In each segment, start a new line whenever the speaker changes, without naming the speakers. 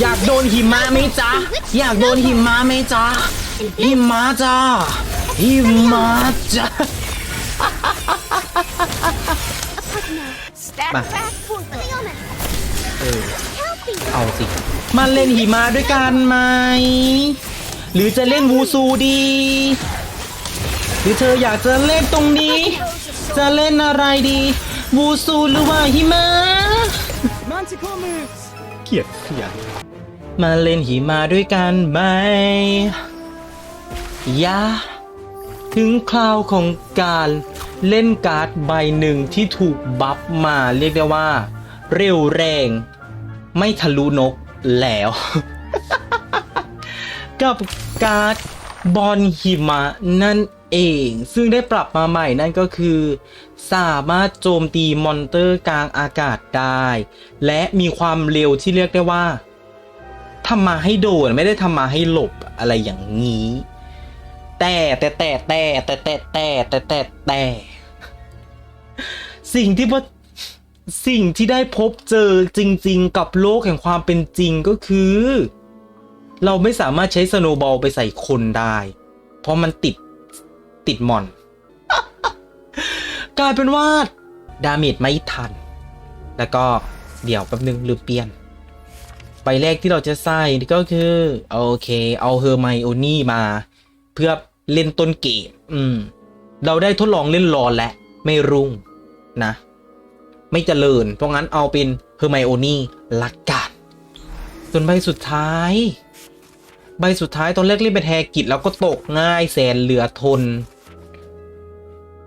อยากโดนหิมะไหมจ๊ะ อยากโดนหิมะไหมจ๊ะ หิมะจ้าหิมะจ้า
Stand
Mà.
back for Leona.
เออ
Helping.
เอาสิ มาเล่นหิมะด้วยกันไหม หรือจะเล่นวูซูดี หรือเธออยากจะเล่นตรงนี้ จะเล่นอะไรดี วูซูหรือว่าหิมะ
Manticore moves!
เกลียดเขียน มาเล่นหิมะด้วยกันไหมยาถึงคราวของการเล่นการ์ดใบหนึ่งที่ถูกบัฟมาเรียกได้ว่า เร็วแรง ไม่ทะลุนกแล้ว กับการ์ดบอลหิมะนั่นเอง ซึ่งได้ปรับมาใหม่นั่นก็คือ สามารถโจมตีมอนเตอร์กลางอากาศได้ และมีความเร็วที่เรียกได้ว่า ทำมาให้โดนไม่ได้ทำมาให้หลบอะไรอย่างนี้ แต่แต่แต่แต่แต่แต่แต่แต่แต่แต่สิ่งที่พบสิ่งที่ได้พบเจอจริง ๆ กับโลกแห่งความเป็นจริงก็คือ เราไม่สามารถใช้สโนบอลไปใส่คนได้ เพราะมันติดติดมอน กลายเป็นว่า ดาเมจไม่ทัน แล้วก็เดี๋ยวแป๊บนึงลืมเปลี่ยน ใบแรกที่เราจะใส่ก็คือโอเค เอาเฮอร์ไมโอนี่มา เพื่อเล่นต้นเกมอืม เราได้ทดลองเล่นรอนและ ไม่รุ่งนะ ไม่เจริญ เพราะงั้นเอาเป็นเฮอร์ไมโอนี่ลักกันส่วนใบสุดท้าย ใบสุดท้ายตอนแรกเล่นเป็นแฮกิจแล้วก็ตกง่ายแสนเหลือทน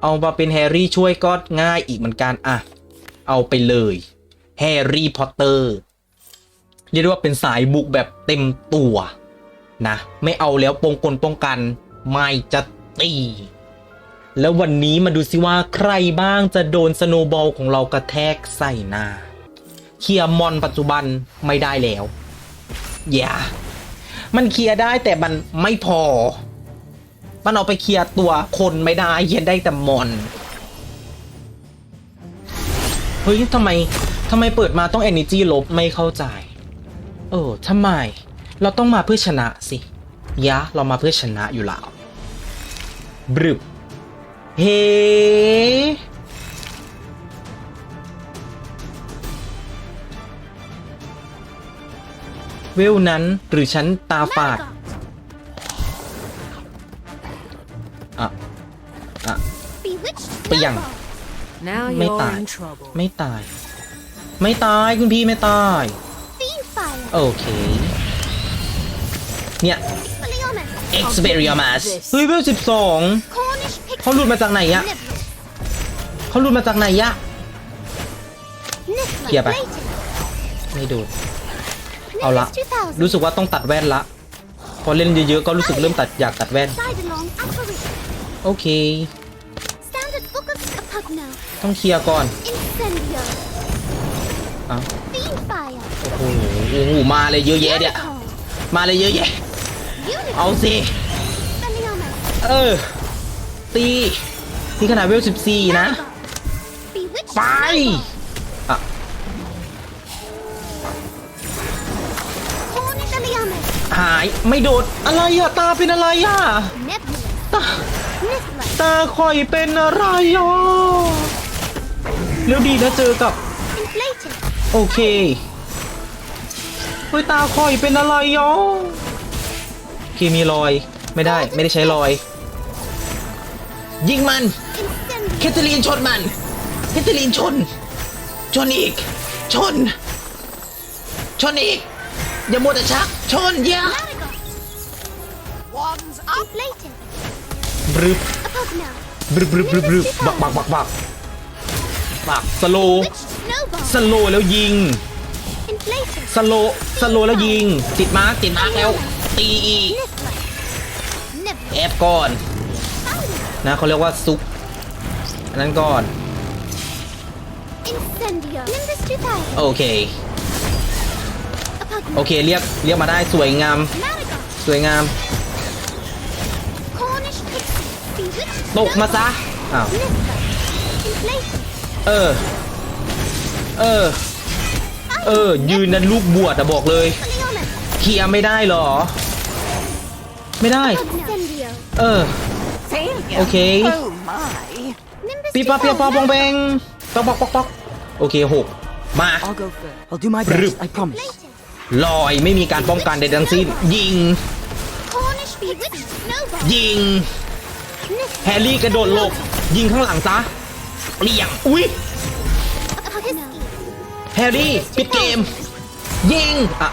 เอามาเป็นแฮร์รี่ช่วยก็ง่ายอีกเหมือนกันอะ เอาไปเลย แฮร์รี่พอตเตอร์ เรียกได้ว่าเป็นสายบุกแบบเต็มตัวนะ ไม่เอาแล้วปงกลป้องกันไม่จะตีแล้ววันนี้มาดูซิว่าใครบ้างจะโดนสโนบอลของเรากระแทกใส่หน้า เคลียร์มอนปัจจุบันไม่ได้แล้ว อย่า มันเคลียร์ได้แต่มันไม่พอ มันเอาไปเคลียร์ตัวคนไม่ได้เคลียร์ได้แต่มอน เฮ้ยทำไมทำไมเปิดมาต้อง energy ลบไม่เข้าใจ เออทำไม เราต้องมาเพื่อชนะสิยะเรามาเพื่อชนะอยู่แล้วบรึบเฮ้เวลนั้นหรือฉันตาฝาด
Malaga.
อะอะ
Bewitched.
Beyang.
snowball.
Now
Mấy
you're
tài.
in trouble.
ไม่ตาย ไม่ตาย คุณพี่ไม่ตาย
Fiend fire.
โอเค เนี่ย
Leona.
Experience เฮ้ยเวลสิบสอง
Cornish pixie.
เขาหลุดมาจากไหนอะ
Nibbler.
เขาหลุดมาจากไหนยะ
Niffler.
Kìa bà.
Blatant.
ไม่ดูดเอาละ
Nimbus 2000.
รู้สึกว่าต้องตัดแว่นละ พอเล่นเยอะๆ ก็รู้สึกเริ่มตัดอยากตัดแว่น
Side along apparition.
โอเค
Standard book of Apugno.
ต้องเคลียร์ก่อน
Incendio.
เอ้า
Fiend fire.
โอ้โหโอ้โหมาเลยเยอะแยะเนี่ย มาเลยเยอะแยะ เอาสิ เออ ตี นี่ขนาดเวลสิบสี่นะ ไปอะหายไม่โดด อะไรอะตาเป็นอะไรอะตาตาคอยเป็นอะไรอะแล้วดีนะเจอกับ โอเค ฮ้ยตาคอยเป็นอะไรอะโอเคมีรอยไม่ได้ไม่ได้ใช้รอย ยิงมัน
Incendio.
แคทเธอรีนชนมัน แคทเธอรีนชน ชนอีก ชน ชนอีก อย่ามัวแต่ชัก ชนอย่า
Larigot.
Wands up!
Inflated.
บรึบ
Apugno.
บรึบรึบรึบรึบบักบักบักบักบักสโล
Witched snowball.
สโลแล้วยิง
Inflated.
สโลสโลแล้วยิง ติดมาร์กติดมาร์กแล้ว ตีอีกแอบก่อน นะเขาเรียกว่าซุกอันนั้นก่อน โอเค โอเค เรียก เรียกมาได้สวยงาม สวยงาม ตกมาซะ อ้าว เออ เออ เออ ยืนนั้นลูกบวชอะบอกเลย เคลียร์ไม่ได้หรอ ไม่ได้ เออ
Failure.
Okay.
Oh my.
Nimbus
ปีปะเปียปะปองแบงปอกปอกปอกปอกโอเคหกมา
I'll go first. I'll do my
Brr.
best. I promise.
Inflated.
ลอยไม่มีการป้องกันใดทั้งสิ้นยิง ยิง แฮร์รี่กระโดดหลบ ยิงข้างหลังซะเลี่ยง อุ้ย แฮร์รี่ปิดเกม ยิงอะ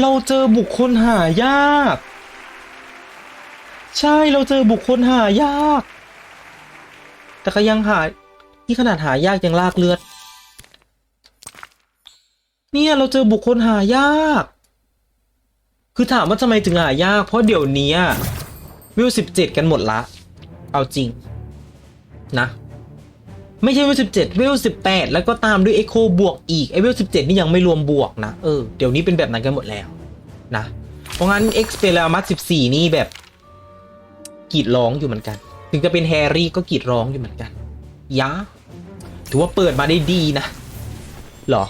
เราเจอบุคคลหายาก ใช่เราเจอบุคคลหายาก แต่ก็ยังหาที่ขนาดหายากยังลากเลือด เนี่ยเราเจอบุคคลหายาก คือถามว่าทำไมถึงหายาก เพราะเดี๋ยวนี้วิวสิบเจ็ดกันหมดละ เอาจริง นะ ไม่ใช่เวลสิบเจ็ดเวลสิบแปดแล้วก็ตามด้วยเอ็กโคบวกอีกไอเวลสิบเจ็ดนี่ยังไม่รวมบวกนะเออเดี๋ยวนี้เป็นแบบนั้นกันหมดแล้วนะเพราะงั้นเอ็กซ์เปรมัสสิบสี่นี่แบบกรีดร้องอยู่เหมือนกัน ถึงจะเป็นแฮร์รี่ก็กรีดร้องอยู่เหมือนกันยะถือว่าเปิดมาได้ดีนะหรอ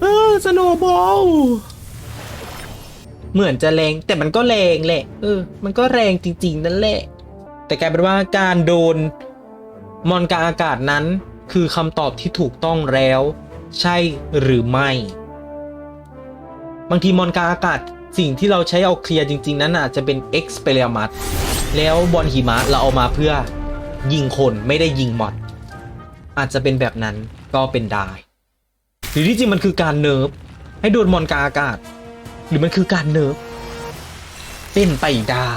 เออสโนบอลเหมือนจะแรงแต่มันก็แรงแหละ เออ มันก็แรงจริง ๆ นั่นแหละ แต่กลายเป็นว่าการโดน มอนกางอากาศนั้นคือคำตอบที่ถูกต้องแล้ว ใช่หรือไม่ บางทีมอนกางอากาศสิ่งที่เราใช้เอาเคลียร์จริง ๆ นั้นอาจจะเป็นเอ็กซ์เปรมัสแล้วบอลหิมะเราเอามาเพื่อยิงคนไม่ได้ยิงมอด อาจจะเป็นแบบนั้นก็เป็นได้ หรือที่จริงมันคือการเนิร์ฟให้โดนมอนกางอากาศ หรือมันคือการเนิร์ฟเป็นไปได้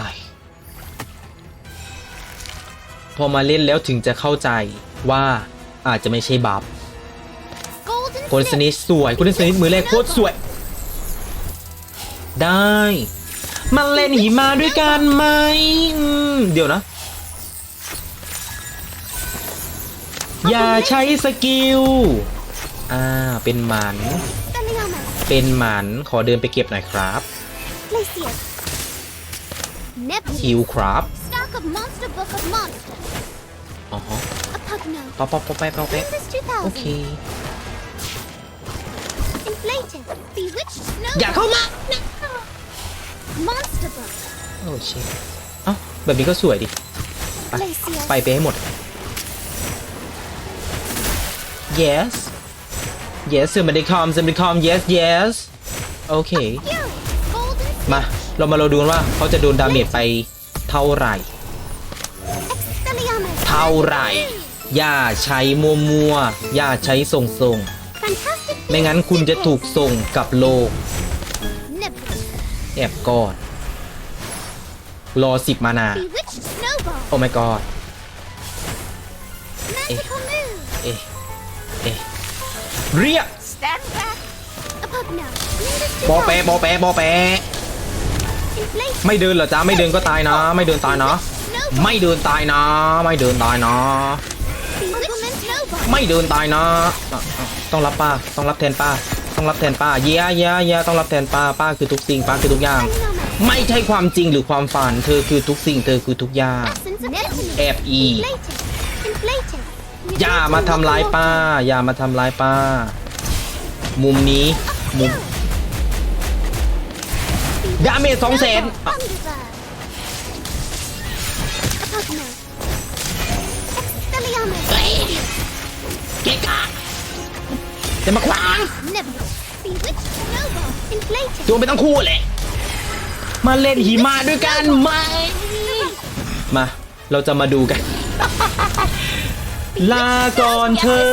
พอมาเล่นแล้วถึงจะเข้าใจว่าอาจจะไม่ใช่บัฟ
Golden
โกลสนิสสวยโกลสนิสมือแรกโคตรสวย ได้ มันเล่นหิมาด้วยกันไหมอืมเดี๋ยวนะ อย่าใช้สกิล อ่า เป็นหมัน
Spelliarmus.
เป็นหมัน ขอเดินไปเก็บหน่อยครับ
Glacius. Nebulous.
คิวครับ
Stock of Monster Book of Monsters.
อ๋อ
Apugno.
ป๊อปป๊อปป๊อปแป๊บป๊อปแป๊บ
Nimbus
โอเค
2000. Inflated. Bewitched Snow.
อย่าเข้ามา
Monster Book.
โอ้ชิเอ้าแบบนี้ก็สวยดิ ไป
Glacius.
ไปไปให้หมด yes yes สมัยดีคอมสมัยดีคอม yes yes โอเค
Fury. Golden
มา เรามาเราดูกันว่าเขาจะโดนดาเมจไปเท่าไหร่
Expelliarmus.
เท่าไหร่ อย่าใช้มัวมัวๆอย่าใช้ส่งส่ง
Fantastic
ๆไม่งั้นคุณจะถูกส่งกลับโลก
Nebulous.
แอบก่อนรอสิบมานา
Bewitched Snowball.
โอ้ my god
Magical Move.
เอ๊ะเอ๊ะเรียก
Stand back.
Apugno. Nimbus
บอแปะ
2000.
บอแปะ บอแปะ
Inflated.
ไม่เดินเหรอจ๊ะไม่เดินก็ตายนะ ไม่เดินตายนะ
Snowball.
ไม่เดินตายนะ ไม่เดินตายนะ ไม่เดินตายนะ ต้องรับป้า ต้องรับแทนป้า ต้องรับแทนป้า เย้เย้เย้ต้องรับแทนป้า ป้าคือทุกสิ่ง ป้าคือทุกอย่าง ไม่ใช่ความจริงหรือความฝัน เธอคือทุกสิ่ง เธอคือทุกอย่างแอบอีอย่ามาทำร้ายป้า อย่ามาทำร้ายป้า มุมนี้ มุมดาเมจ200,000
Thunderbird.
อะ
Apugno. Expelliarmus.
เกะกะจะมาขวาง
Nebulous. Bewitched Nova. Inflated.
ตัวไปทั้งคู่เลยมาเล่นหิมะด้วยกันไหม มา เราจะมาดูกัน ลาก่อนเธอ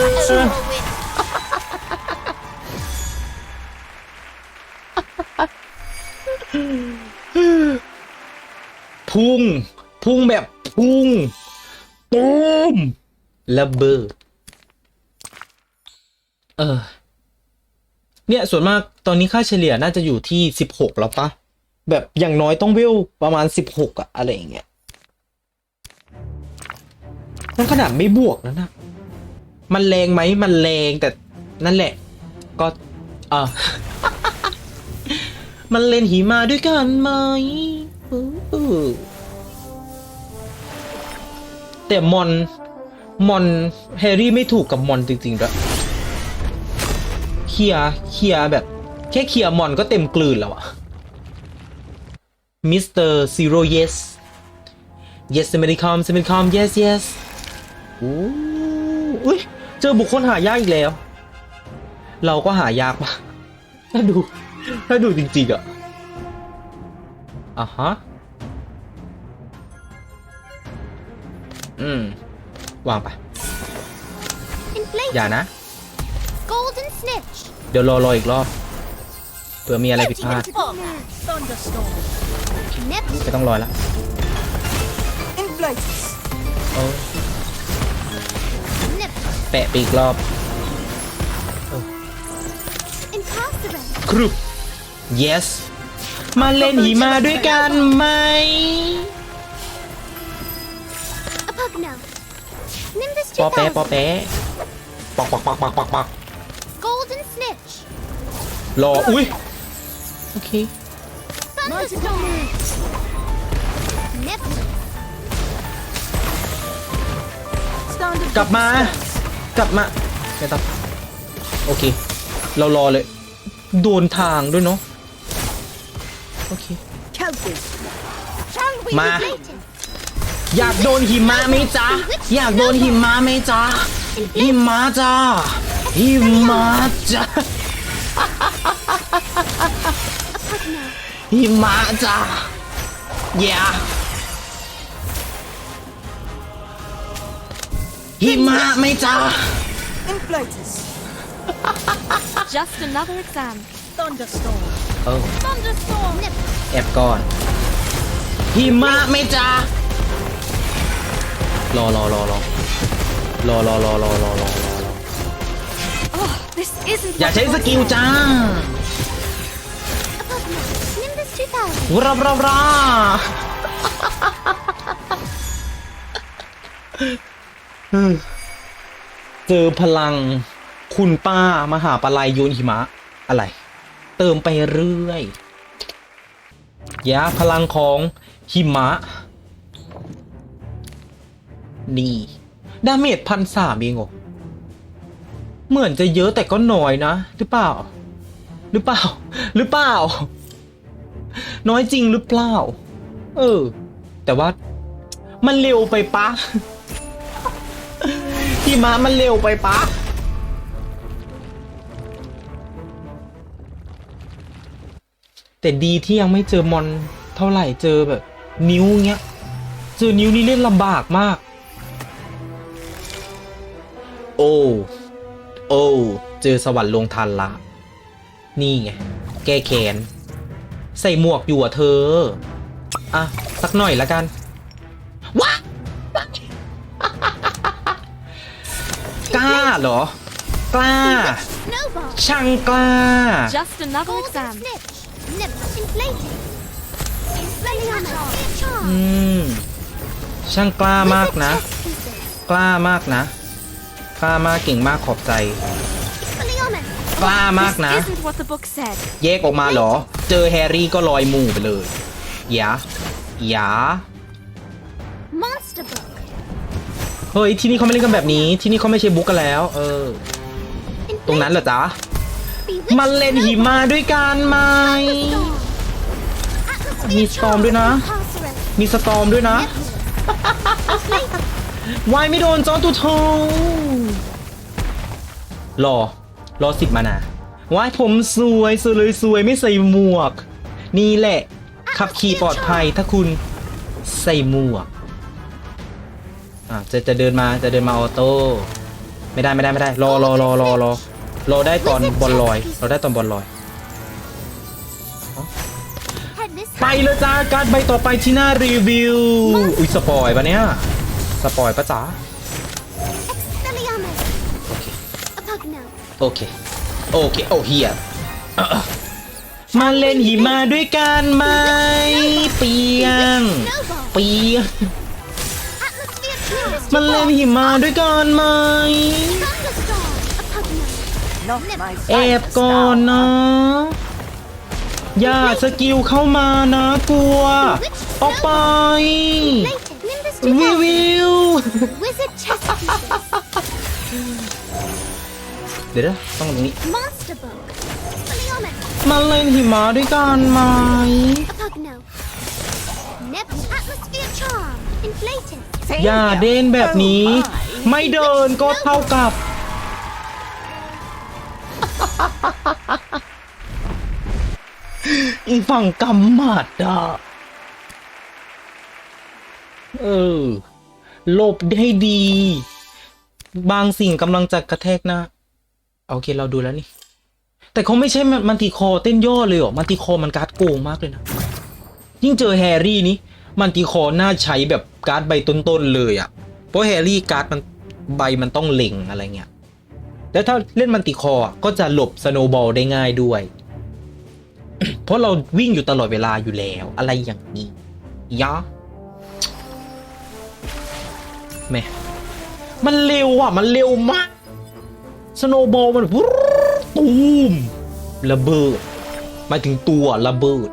พุ่ง พุ่งแบบ พุ่งตูมระเบิดเออ เนี่ยส่วนมากตอนนี้ค่าเฉลี่ยน่าจะอยู่ที่สิบหกแล้วปะแบบอย่างน้อยต้องเวลประมาณสิบหกอะอะไรอย่างเงี้ยนั่นขนาดไม่บวกแล้วนะ มันแรงไหมมันแรงแต่นั่นแหละ ก็เออมันเล่นหิมาด้วยกันไหมเออ แต่มอน มอนแฮร์รี่ไม่ถูกกับมอนจริงๆด้วยเคลียเคลียแบบ แค่เคลียมอนก็เต็มกลืนแล้วอะมิสเตอร์ซีโร่ yes yes สมิธคอมสมิธคอม yes yes โอ้ยเจอบุคคลหายากอีกแล้ว เราก็หายากปะถ้าดู ถ้าดูจริงๆอะอะฮะ อืม วางไป
Inflated.
อย่านะ
Golden snitch.
เดี๋ยวรอรออีกรอบเผื่อมีอะไรผิดพลาด
Thunderstorm.
Nebula.
ไม่ต้องรอแล้ว
Inflatus.
โอ้
Nebula.
แปะไปอีกรอบ
Incarcerate.
ครุบ yes มาเล่นหิมะด้วยกันไหม
A Pugno. Nimbus
ปอแปะปอ
2000.
แปะปักปักปักปักปักปัก
Golden snitch.
รออุ้ยโอเค
Thunderstorm. Nebula.
กลับมากลับมาไม่ต้องโอเค เรารอเลย โดนทางด้วยเนาะโอเค
Celtic.
Shall we
มา
Inflated.
อยากโดนหิมะไหมจ๊ะ อยากโดนหิมะไหมจ๊ะ หิมะจ้าหิมะจ้า
A Pugno.
หิมะจ้า yeah หิมะไหมจ๊ะ
Inflatus.
Just another exam.
Thunderstorm.
เออ
Thunderstorm. Nebula.
แอบก่อนหิมะไหมจ๊ะ รอรอรอรอรอรอรอรอรอรอรอรอ
Oh, this isn't.
อย่าใช้สกิลจ้า
A Pugno. Nimbus 2000.
ราราราเจอพลังคุณป้ามหาปลายโยนหิมะ อะไร เติมไปเรื่อยยาพลังของหิมะ นี่ ดาเมจพันสามเองเหรอเหมือนจะเยอะแต่ก็น้อยนะ หรือเปล่า หรือเปล่า หรือเปล่า น้อยจริงหรือเปล่า เออ แต่ว่ามันเร็วไปปะพี่มามันเร็วไปปะแต่ดีที่ยังไม่เจอมอนเท่าไหร่เจอแบบ นิ้วเงี้ย เจอนิ้วนี่เล่นลำบากมาก โอ้ โอ้ เจอสวรรค์ลงทันละ นี่ไง แก้แค้นใส่หมวกอยู่อะเธอ อะ สักหน่อยละกันว้ากล้าเหรอ กล้า
Snowball.
ช่างกล้า
Just another
Golden
exam.
snitch. Nebula. Inflated. Expelliarmus.
อื
Charge.
มช่างกล้ามาก
Wizard
นะ
chess pieces.
กล้ามากนะ กล้ามากเก่งมากขอบใจ
Expelliarmus.
กล้ามากนะ
This isn't what the book said.
แยกออกมาเหรอ เจอแฮร์รี่ก็ลอยหมู่ไปเลยหยาหยา
Monster book.
เฮ้ย ที่นี่เขาไม่เล่นกันแบบนี้ ที่นี่เขาไม่ใช่บุ๊กกันแล้ว เออ ตรงนั้นเหรอจ๊ะ
Bewitched
มันเล่นหิมะด้วยกันไหม
Atmosphere
มีสตอมด้วยนะ
Incarcerate.
มีสตอมด้วยนะ
Inflated.
วายไม่โดนจอตูโทรอ รอสิบมานาวายผมสวยสวยเลยสวยไม่ใส่หมวก นี่แหละ ขับขี่ปลอดภัยถ้าคุณใส่หมวกอะจะจะเดินมาจะเดินมาออโต้ไม่ได้ไม่ได้ไม่ได้ รอรอรอรอรอรอได้ตอนบอลลอยรอได้ตอนบอลลอย
Headless
ไปเลยจ้าการดใบต่อไปที่หน้ารีวิว อุ้ยสปอยปะเนี่ย สปอยปะจ๊ะ
Expelliarmus.
โอเค
A Pugno.
โอเค โอเค โอ้เฮียเอ่อมาเล่นหิมะด้วยกันไหมเปียง
Snowball.
เปียง
Atmosphere Charge.
มาเล่นหิมะด้วยกันไหม
Thunderstorm. A Pugno.
Not my
แอบก่อนนะ อย่าสกิลเข้ามานะกลัว ออกไป
Inflated. Nimbus
วิ
2000.
วิว
Wizard chess pieces.
เดี๋ยวนะต้องตรงนี้
Monster book. Speleometer.
มาเล่นหิมะด้วยกันไหม
A pugno. Nip. Atmosphere charm. Inflated.
อย่าเดินแบบนี้ ไม่เดินก็เท่ากับ อีฝั่งกำหมัดอะ เออหลบให้ดี บางสิ่งกำลังจะกระแทกหน้าโอเคเราดูแล้วนี่ แต่เขาไม่ใช่มันติคอเต้นย่อเลยเหรอมันติคอมันการ์ดโกงมากเลยนะ ยิ่งเจอแฮร์รี่นี้มันติคอหน่าใช้แบบการ์ดใบต้นๆเลยอะ่ะ เพราะแฮร์รี่การ์ดมันใบมันต้องเล็งอะไรเงี้ยแล้วถ้าเล่นมันติคอก็จะหลบสโนบอลได้ง่ายด้วย เพราะเราวิ่งอยู่ตลอดเวลาอยู่แล้ว อะไรอย่างนี้ยะ แม่มันเร็วอะ มันเร็วมาก สโนบอลมันตูมระเบิดมาถึงตัวระเบิด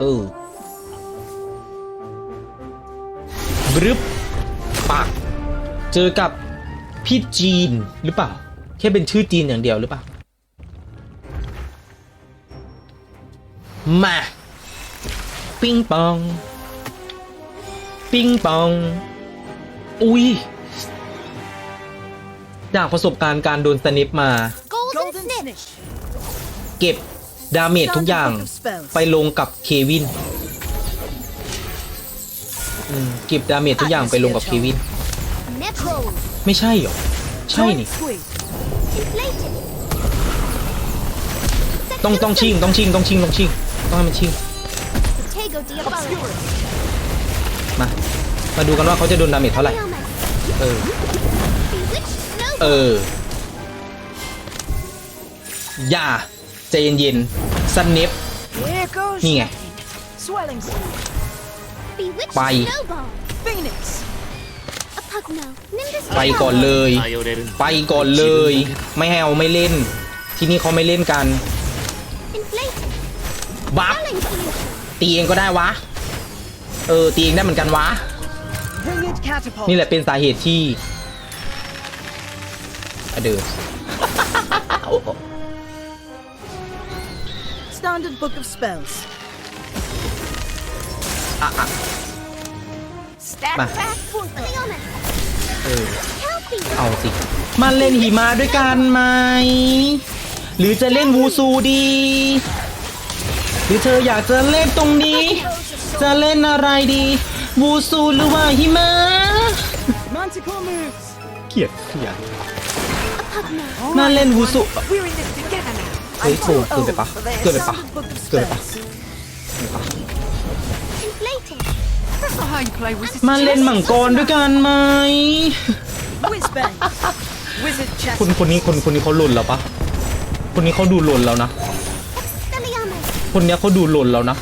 เออบรึบปัก เจอกับพี่จีนหรือเปล่า แค่เป็นชื่อจีนอย่างเดียวหรือเปล่า มา ปิงปอง ปิงปอง อุ้ยจากประสบการณ์การโดนสนิปมา
Golden,
Golden
snip.
snitch.
เก็บดาเมจทุกอย่าง
Standard book of spells.
ไปลงกับเควินอืมเก็บดาเมจทุกอย่างไปลงกับเควิน
Nip.
ไม่ใช่เหรอ ใช่นี่
Giant squid.
Inflated.
ต้องต้องชิงต้องชิงต้องชิงต้องชิงต้องให้มันชิง
Tego Diabolic.
มา มาดูกันว่าเขาจะโดนดาเมจเท่าไหร่
Speleometer.
เออ เออ อย่าใจเย็นๆสเนป
นี่
ไง
ไป
ไปก่อนเลย ไปก่อนเลย ไม่แฮวไม่เล่น ที่นี่เขาไม่เล่นกัน บัฟตีเองก็ได้วะ เออ ตีเองได้เหมือนกันวะ นี่แหละเป็นสาเหตุที่อะเดิม
Standard book of spells.
Stand
Ba.
back for Speleometer.
เออ
Healthy.
เอาสิ มาเล่นหิมะด้วยกันไหม หรือจะเล่นวูซูดี หรือเธออยากจะเล่นตรงนี้ จะเล่นอะไรดี วูซูหรือว่าหิมะ
Manticore moves.
เกลียดเกลียด
A pugno.
มาเล่นวูซู
We're in this together now.
เฮ้ย
I'm
โถ
too
เกินไป
old
ปะ
for this.
เกินไปปะ
Standard book of
เกินไปปะ
spells.
Inflated.
That's not how you play wizard
มาเล่นมังกรด้วยกันไหม
Whizbang. Wizard chess.
คนคนนี้คนคนนี้เขาหล่นแล้วปะคนนี้เขาดูหล่นแล้วนะ
Speleometer.
คนเนี้ยเขาดูหล่นแล้วนะ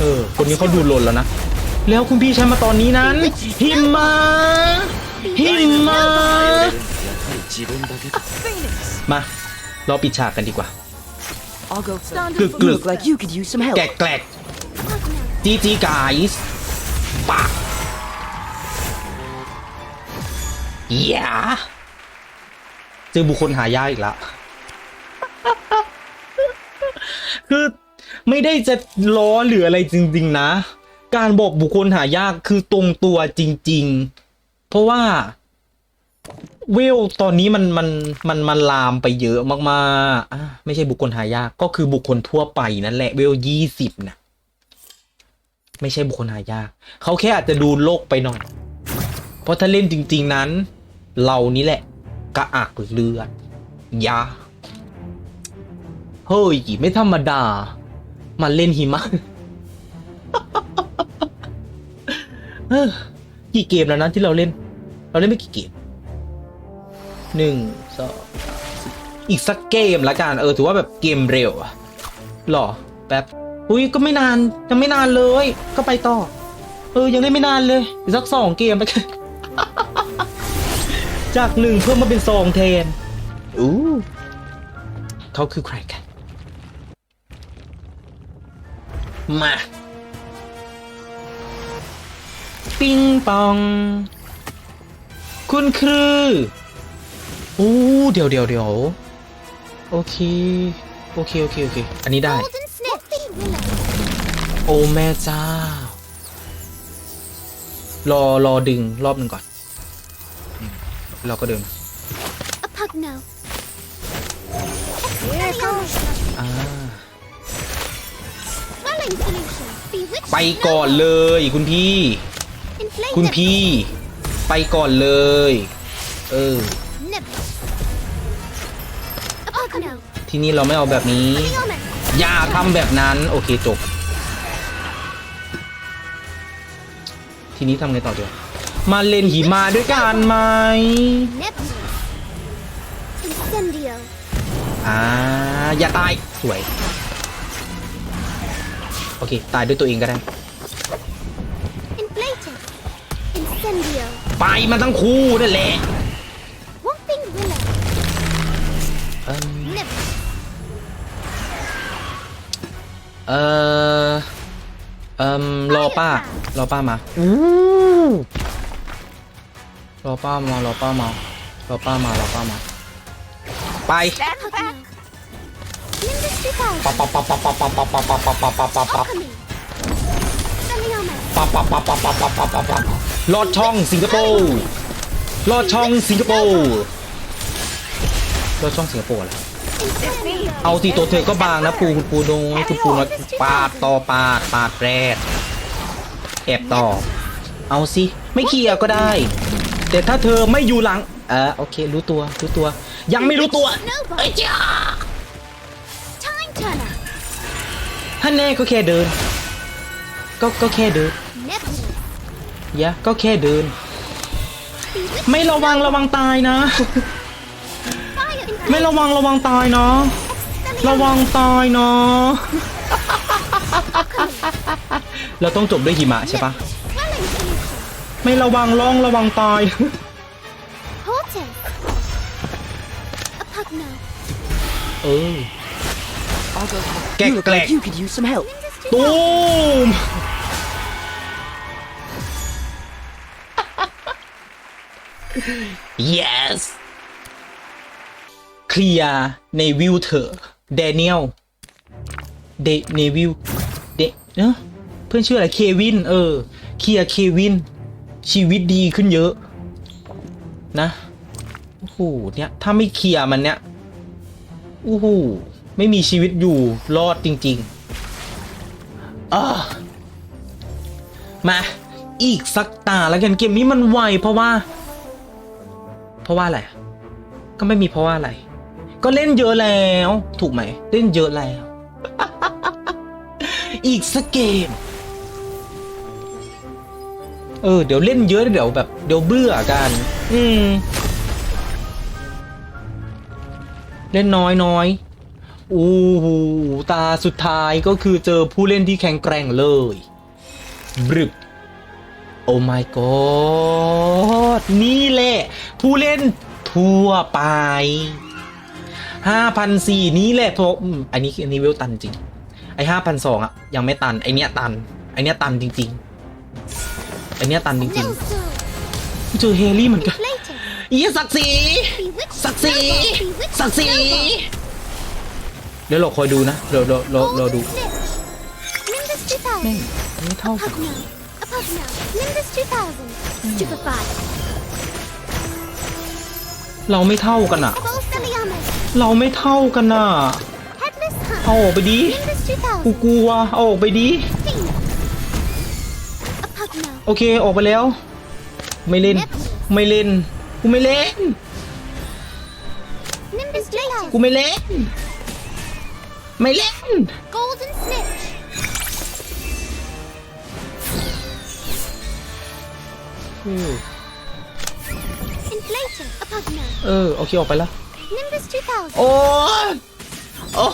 เออ คนนี้เขาดูลนแล้วนะ แล้วคุณพี่ใช้มาตอนนี้นั้น หิมะหิมะมา เราปิดฉากกันดีกว่า
เกลึก
แกลกแกลกจีจีกายปากยาเจอบุคคลหายากอีกละ คือ ไม่ได้จะล้อหรืออะไรจริงๆนะ การบอกบุคคลหายากคือตรงตัวจริง ๆ เพราะว่าเวลตอนนี้มันมันมันมันลามไปเยอะมากๆไม่ใช่บุคคลหายากก็คือบุคคลทั่วไปนั่นแหละเวลยี่สิบนะไม่ใช่บุคคลหายาก เขาแค่อาจจะดูโลกไปหน่อย เพราะถ้าเล่นจริง ๆนั้น เรานี่แหละ กระอักเลือดยาเฮ้ยไม่ธรรมดา มาเล่นหิมะกี่เกมแล้วนะที่เราเล่น เราเล่นไม่กี่เกมหนึ่งสองอีกสักเกมละกันเออถือว่าแบบเกมเร็วอะหรอแป๊บอุ้ยก็ไม่นานยังไม่นานเลย ก็ไปต่อ เออยังได้ไม่นานเลยสักสองเกมไปจากหนึ่งเพิ่มมาเป็นสองแทนอู้เขาคือใครกัน มา ปิงปอง คุณคือโอ้เดี๋ยวเดี๋ยวเดี๋ยวโอเค โอเค โอเค โอเค อันนี้ได้
Golden snitch. Big willow.
โอ้แม่เจ้า รอ รอดึงรอบหนึ่งก่อนอืมเราก็เดิน
A pugno.
Here comes.
อ่า
Swelling solution. Bewitched
ไปก่อนเลยคุณพี่
Inflate
คุณ
it.
พี่ ไปก่อนเลย เออ
Nibble. A pugno.
ที่นี่เราไม่เอาแบบนี้
Leomet.
อย่าทำแบบนั้น โอเคจบ ทีนี้ทำไงต่อเดี๋ยวมาเล่นหิมะด้วยกันไหม
Nebulous. Incendio.
อ่าอย่าตาย สวย โอเค ตายด้วยตัวเองก็ได้
Inflated. Incendio.
ไปมันทั้งคู่นั่นแหละ
Whooping willow.
เอิ่ม
Nibble.
เออเอ่มรอป้ารอป้ามาอู้รอป้ามารอป้ามารอป้ามารอป้ามา ไป
Pugno. Nimbus 2000.
ปับปับปับปับปับปับปับปับปับปับปับปับปับปับ
Alchemy. Stelliomet.
ปับปับปับปับปับปับปับปับปับลอดช่องสิงคโปร์ลอดช่องสิงคโปร์ลอดช่องสิงคโปร์อะไร
Incendio.
เอาสิตัวเธอก็บางนะปูคุณปูน้อยคุณปูน้อยปาดต่อปาดปาดแรดแอบต่อ เอาสิไม่เคลียร์ก็ได้ แต่ถ้าเธอไม่อยู่หลังเออโอเค รู้ตัวรู้ตัว ยังไม่รู้ตัว
Snowball.
ท่านแน่ก็แค่เดิน ก็ก็แค่เดิน
Nebulous.
ยะก็แค่เดิน ไม่ระวังระวังตายนะ ไม่ระวังระวังตายนะ ระวังตายนะเราต้องจบด้วยหิมะใช่ปะไม่ระวังล่องระวังตายเออ
could use some help.
Nimbus
ตู
2000.
ม yes เคลียร์ในวิวเถอะเดเนียลเดเนวิลเดเนอะเพื่อนชื่ออะไรเควิน เออ เคลียร์เควิน ชีวิตดีขึ้นเยอะ นะโอ้โหเนี่ย ถ้าไม่เคลียร์มันเนี่ยโอ้โห ไม่มีชีวิตอยู่รอดจริงๆอ่ามา อีกสักตาแล้วกันเกมนี้มันไวเพราะว่า เพราะว่าอะไร ก็ไม่มีเพราะว่าอะไร ก็เล่นเยอะแล้ว ถูกไหม เล่นเยอะแล้ว อีกสักเกม เออ เดี๋ยวเล่นเยอะเดี๋ยวแบบ เดี๋ยวเบื่อกัน อืม เล่นน้อยน้อย ๆอู้หูตาสุดท้ายก็คือเจอผู้เล่นที่แข็งแกร่งเลยบรึบโอ้ my god นี่แหละ ผู้เล่นทั่วไปห้าพันสี่นี้แหละเพราะอืมอันนี้อันนี้เวลตันจริง ไอห้าพันสองอะยังไม่ตัน ไอเนี้ยตัน ไอเนี้ยตันจริง ๆ ไอเนี้ยตันจริง
Nilsul.
ๆเจอเฮลี่เหมือนกัน
Inflated.
อีศักดิ์ศรี
Bewitched.
ศักดิ์ศรี
Snowball. Bewitched.
ศักดิ์ศรี
Snowball.
เดี๋ยวเราคอยดูนะเราเราเราเรา
Golden
ดู
snitch. Nimbus
แม่ง
2000.
ไม่เท่ากัน
Pugno. A pugno. Nimbus 2000. Stupefy.
เราไม่เท่ากันอะ
Full Stelliomet.
เราไม่เท่ากันอะ
Headless
เอา
Hunt.
ออกไปดิ
Nimbus
กู
2000.
กลัวเอาออกไปดิ
Phoenix. A pugno.
โอเคออกไปแล้ว ไม่เล่น ไม่เล่น กูไม่เล่น
Nimbus 2000.
กูไม่เล่น ไม่เล่น
Golden snitch.
เออ
Inflated. A pugno.
เออโอเคออกไปแล้ว
Nimbus 2000.
โอ้ยโอ้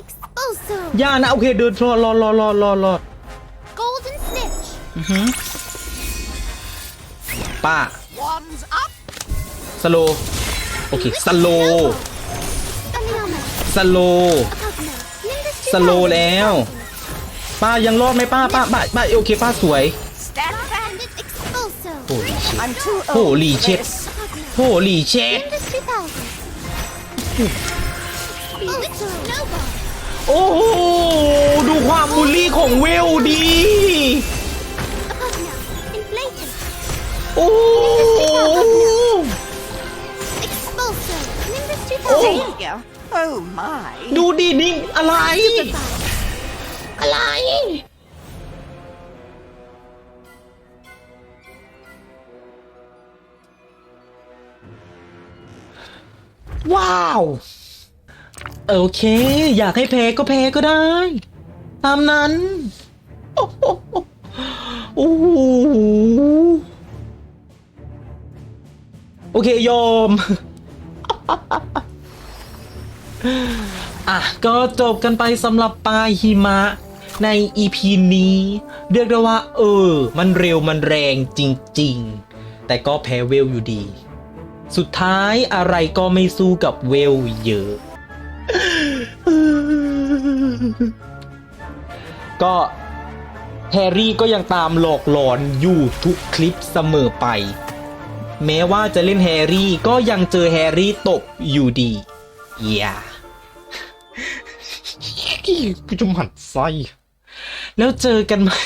Expulso.
ย่านะโอเคเดินรอดรอดรอดรอดรอดรอด
Golden snitch.
อือหือป้า
One's up.
สโลโอเคสโล
Stelliomet.
สโล
A pugno. Nimbus 2000.
สโลแล้ว ป้ายังรอดไหมป้าป้าป้าป้าโอเคป้าสวย
Bandit expulso.
โอ้ยชชิต
I'm too
โห
old
ลี
for
เช็ด
this.
โหลีเช็ด
Nimbus 2000. Bewitch Snowball.
โอ้โหดูความบูลลี่ของเวลดี
Apogna. Inflated.
โอ้โห
Expulso. Nimbus 2000.
Failure? Oh my.
ดูดินี่อะไร อะไร ว้าว โอเค อยากให้แพ้ก็แพ้ก็ได้ ตามนั้น โอ้โหโอ้โหโอเค ยอม อะก็จบกันไปสำหรับปลาหิมะใน EP นี้ เรียกได้ว่า เออ มันเร็วมันแรงจริง ๆ แต่ก็แพ้เวลอยู่ดี สุดท้ายอะไรก็ไม่สู้กับเวลเยอะ ก็แฮร์รี่ก็ยังตามหลอกหลอนอยู่ทุกคลิปเสมอไป แม้ว่าจะเล่นแฮร์รี่ก็ยังเจอแฮร์รี่ตบอยู่ดีอ ย่าผู้ชมหันไส้แล้วเจอกันใหม่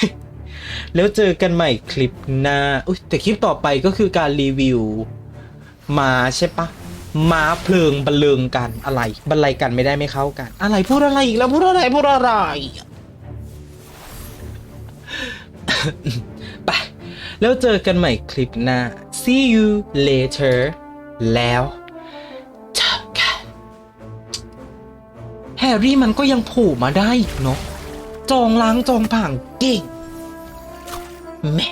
แล้วเจอกันใหม่คลิปหน้าอุ๊ยแต่คลิปต่อไปก็คือการรีวิวม้าใช่ปะม้าเพลิงบรรเลงกันอะไรบรรลัยกันไม่ได้ไม่เข้ากัน อะไรพูดอะไรอีกแล้วพูดอะไรพูดอะไรไปแล้วเจอกันใหม่คลิปหน้า see you later แล้ว แฮร์รี่มันก็ยังผูกมาได้อีกเนาะจองล้างจองผ่างเก่งแม่